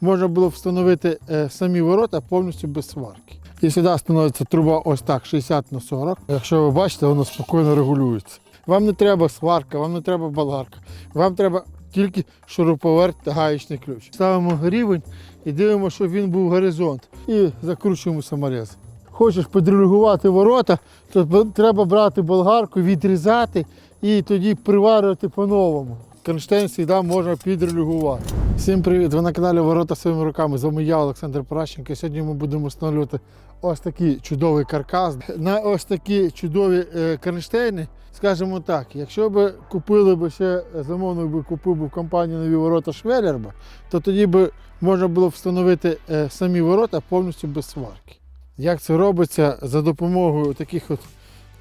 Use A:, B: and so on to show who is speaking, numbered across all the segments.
A: можна було встановити е, самі ворота повністю без сварки. І сюди становиться труба ось так 60 на 40. Якщо ви бачите, воно спокійно регулюється. Вам не треба сварка, вам не треба болгарка. Вам треба тільки шуруповерт та гаєчний ключ. Ставимо рівень і дивимося, щоб він був горизонт. І закручуємо саморез. Хочеш підрегулювати ворота, то треба брати болгарку, відрізати і тоді приварювати по-новому. Кронштейн завжди можна підрегулювати. Всім привіт! Ви на каналі Ворота своїми руками. З вами я, Олександр Пращенко. Сьогодні ми будемо встановлювати ось такий чудовий каркас. На ось такі чудові е, кронштейни, скажімо так, якщо б купили б ще замовник би купив би в компанії нові ворота Швеллер, би, то тоді б можна було встановити е, самі ворота повністю без сварки. Як це робиться за допомогою таких от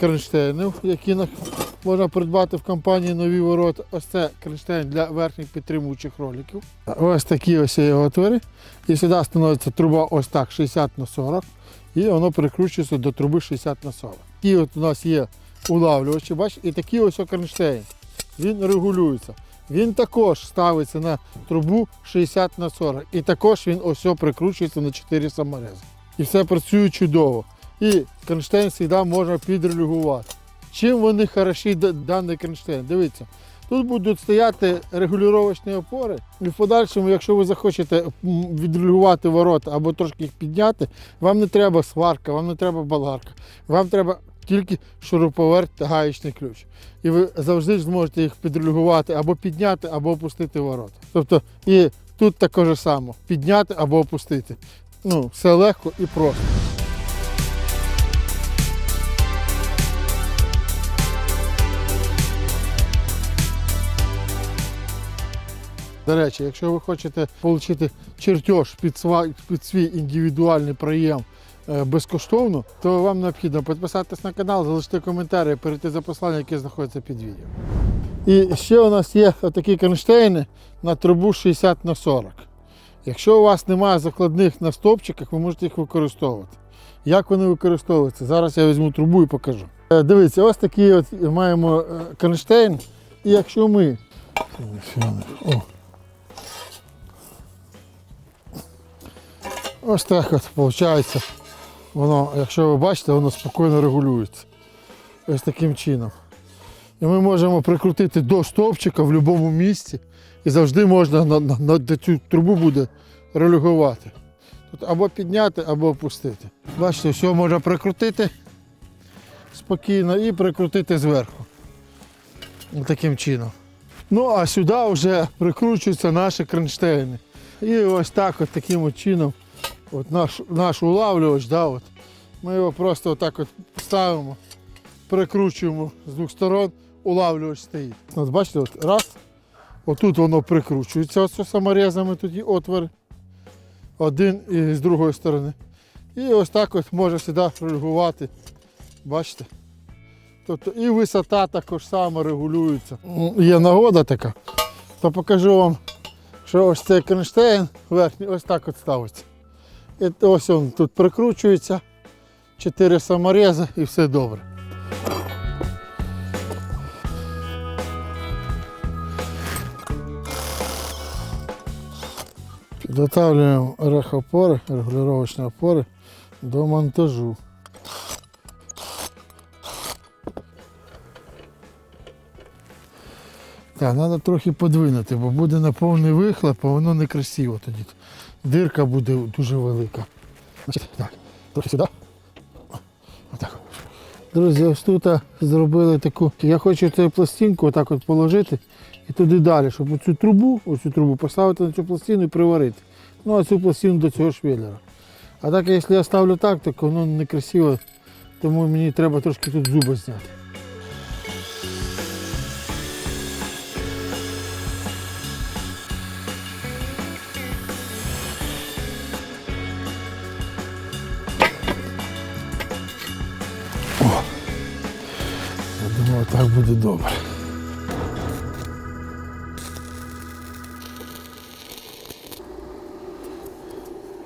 A: кронштейнів, які можна придбати в компанії нові ворота. Ось це кронштейн для верхніх підтримуючих роликів. Ось такі ось є отвори. І сюди становиться труба ось так 60 на 40. І воно прикручується до труби 60 на 40. І от у нас є улавлювачі, бачите, і такий ось кронштейн. Він регулюється. Він також ставиться на трубу 60 на 40. І також він ось прикручується на 4 саморези. І все працює чудово. І кронштейн завжди можна підрегулювати. Чим вони хороші, даний кронштейн? Дивіться, тут будуть стояти регулювачні опори, і в подальшому, якщо ви захочете відрегулювати ворота або трошки їх підняти, вам не треба сварка, вам не треба болгарка, вам треба тільки шуруповерт та гаєчний ключ. І ви завжди зможете їх підрегулювати або підняти, або опустити ворота. Тобто і тут також само підняти або опустити. Ну, все легко і просто. До речі, якщо ви хочете отримати чертеж під, під свій індивідуальний проєм е, безкоштовно, то вам необхідно підписатись на канал, залишити коментарі, перейти за послання, яке знаходиться під відео. І ще у нас є такі кронштейни на трубу 60 на 40. Якщо у вас немає закладних на стовпчиках, ви можете їх використовувати. Як вони використовуються? Зараз я візьму трубу і покажу. Е, Дивіться, ось такий от маємо е, кронштейн. І якщо ми. О, Ось так от виходить. Воно, якщо ви бачите, воно спокійно регулюється. Ось таким чином. І ми можемо прикрутити до стовпчика в будь-якому місці. І завжди можна на, на, на цю трубу буде регулювати. Тут або підняти, або опустити. Бачите, все можна прикрутити спокійно і прикрутити зверху. Ось Таким чином. Ну а сюди вже прикручуються наші кронштейни. І ось так от таким от чином от наш, наш улавлювач, да, от, ми його просто отак от ставимо, прикручуємо з двох сторон, улавлювач стоїть. От бачите, от раз, отут воно прикручується оце саморезами, тут отвори. Один і з другої сторони. І ось так от може сюди регулювати. Бачите? Тобто і висота також само регулюється. Є нагода така, то покажу вам, що ось цей кронштейн верхній ось так от ставиться. І ось він тут прикручується, чотири саморези і все добре. Підготовлюємо рехопори, регулювачні опори до монтажу. Так, треба трохи подвинути, бо буде на повний вихлоп, а воно некрасиво тоді. Дирка буде дуже велика. Значить, так, трохи сюди. Отак. Друзі, ось тут зробили таку. Я хочу цю пластинку отак от положити і туди далі, щоб оцю трубу, оцю трубу поставити на цю пластину і приварити. Ну, а цю пластину до цього швеллера. А так, якщо я ставлю так, то воно некрасиво, тому мені треба трошки тут зуби зняти. Я думаю, так буде добре.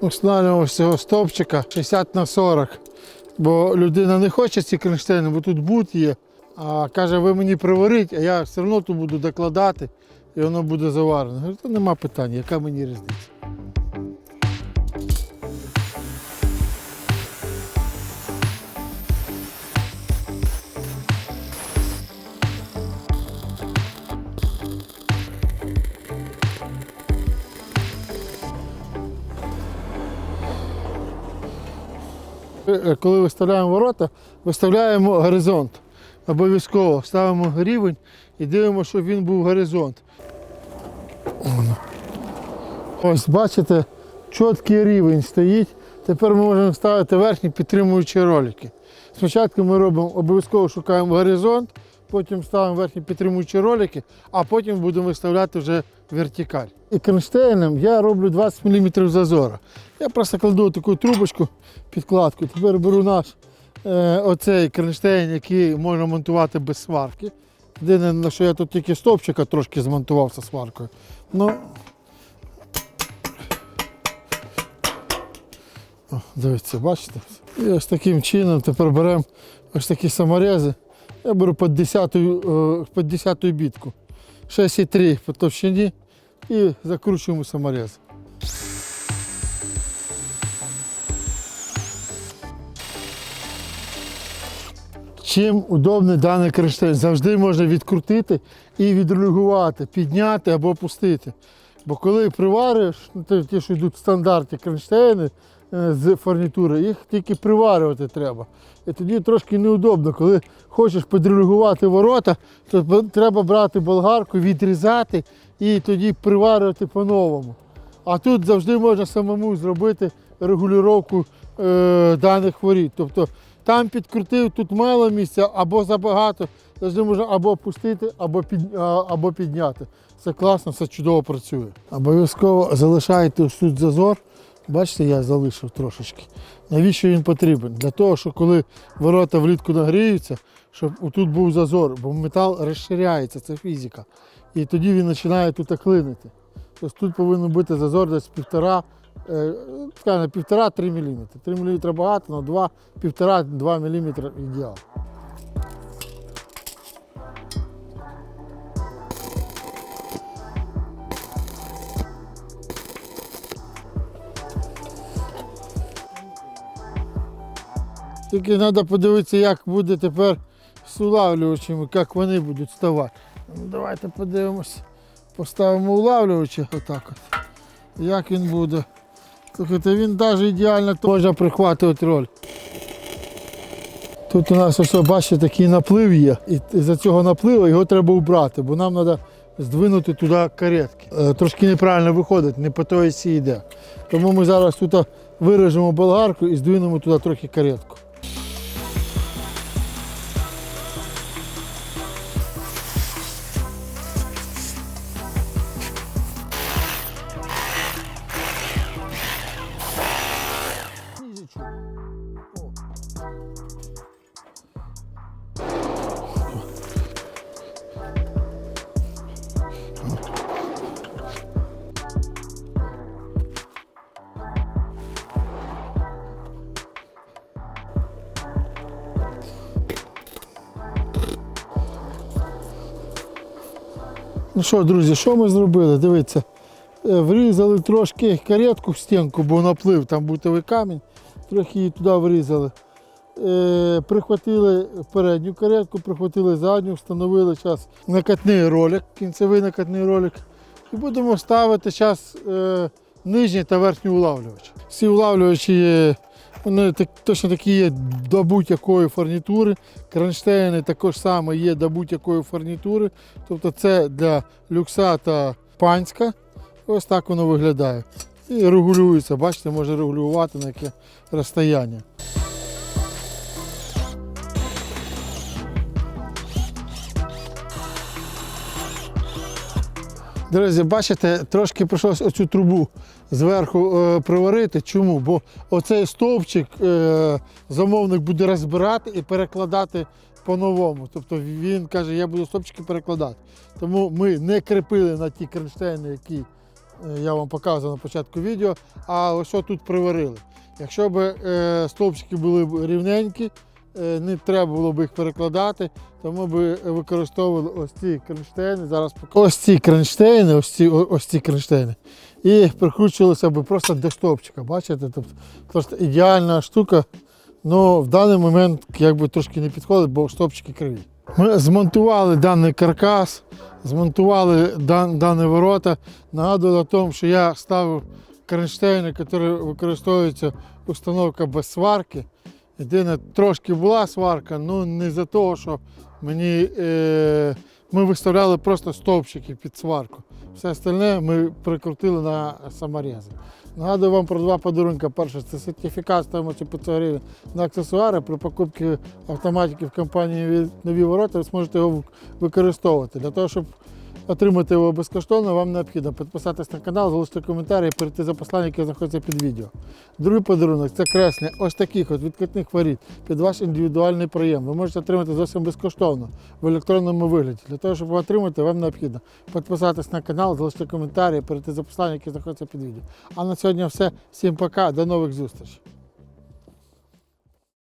A: Устанавливаємо з цього стовпчика 60 на 40. Бо людина не хоче ці кронштейни, бо тут бут є. А каже, ви мені приваріть, а я все одно тут буду докладати і воно буде заварено. Говорю, то нема питань, яка мені різниця. Коли виставляємо ворота, виставляємо горизонт. Обов'язково ставимо рівень і дивимося, щоб він був горизонт. Ось бачите, чіткий рівень стоїть. Тепер ми можемо ставити верхні підтримуючі ролики. Спочатку ми робимо обов'язково шукаємо горизонт, потім ставимо верхні підтримуючі ролики, а потім будемо виставляти вже вертикаль. І кронштейном я роблю 20 мм зазора. Я просто кладу таку трубочку, підкладку. Тепер беру наш е, оцей кронштейн, який можна монтувати без сварки. Єдине, що я тут тільки стовпчика трошки змонтував зі сваркою. Ну, дивіться, бачите? І ось таким чином тепер беремо ось такі саморези. Я беру під 10, е, під 10 бітку. 6,3 по товщині і закручуємо саморез. Чим удобний даний кронштейн? Завжди можна відкрутити і відрегулювати, підняти або опустити. Бо коли приварюєш, ну, ті- що йдуть в стандарті кронштейни з фурнітури, їх тільки приварювати треба. І тоді трошки неудобно. Коли хочеш підрегулювати ворота, то треба брати болгарку, відрізати і тоді приварювати по-новому. А тут завжди можна самому зробити регулювання е, даних воріт. Тобто там підкрутив, тут мало місця або забагато, завжди можна або опустити, або, під, або підняти. Це класно, все чудово працює. Обов'язково залишайте тут зазор. Бачите, я залишив трошечки. Навіщо він потрібен? Для того, що коли ворота влітку нагріються, щоб тут був зазор, бо метал розширяється, це фізика. І тоді він починає тут клинити. Тобто тут повинен бути зазор десь півтора, е, скажімо, півтора-три мм. 3 мм багато, але два, півтора-два мм ідеал. Тільки треба подивитися, як буде тепер з улавлювачами, як вони будуть ставати. Ну, давайте подивимось. Поставимо улавлювача отак от. Як він буде. Слухайте, він навіть ідеально може прихватувати роль. Тут у нас ось, бачите, такий наплив є. І за цього напливу його треба убрати, бо нам треба здвинути туди каретки. Е, Трошки неправильно виходить, не по той осі йде. Тому ми зараз тут вирежемо болгарку і здвинемо туди трохи каретку. Ну що, друзі, що ми зробили? Дивіться, е, врізали трошки каретку в стінку, бо наплив, там бутовий камінь, трохи її туди врізали. Е, прихватили передню каретку, прихватили задню, встановили зараз накатний ролик, кінцевий накатний ролик. І будемо ставити зараз е, нижній та верхній улавлювач. Всі улавлювачі є, вони так, точно такі є до будь-якої фурнітури. Кронштейни також саме є до будь-якої фурнітури. Тобто це для люкса та панська. Ось так воно виглядає. І регулюється, бачите, може регулювати на яке розстояння. Друзі, бачите, трошки прийшлося оцю трубу зверху е, приварити. Чому? Бо оцей стовпчик е, замовник буде розбирати і перекладати по-новому. Тобто він каже, я буду стовпчики перекладати. Тому ми не кріпили на ті кронштейни, які е, я вам показував на початку відео, а ось тут приварили. Якщо б е, стовпчики були рівненькі, не треба було б їх перекладати, то ми б використовували ось ці кронштейни. Зараз ось ці кронштейни, ось ці, ось ці кронштейни. І прикручувалося б просто до стовпчика. Бачите? Тобто просто ідеальна штука. Ну, в даний момент якби трошки не підходить, бо стовпчики криві. Ми змонтували даний каркас, змонтували дан, дані ворота. Нагадую о тому, що я ставив кронштейни, які використовуються установка без сварки. Єдине, трошки була сварка, ну не за того, що мені е, ми виставляли просто стовпчики під сварку. Все остальне ми прикрутили на саморези. Нагадую вам про два подарунки. Перше, це сертифікат стоїмості 500 гривень на аксесуари. При покупці автоматики в компанії нові ворота ви зможете його використовувати. Для того, щоб отримати його безкоштовно, вам необхідно підписатись на канал, залишити коментарі і перейти за посланням, яке знаходиться під відео. Другий подарунок це креслення ось таких от відкритних воріт під ваш індивідуальний проєм. Ви можете отримати зовсім безкоштовно в електронному вигляді. Для того, щоб його отримати, вам необхідно підписатись на канал, залишити коментарі і перейти за посланням, яке знаходиться під відео. А на сьогодні все. Всім пока, до нових зустрічей.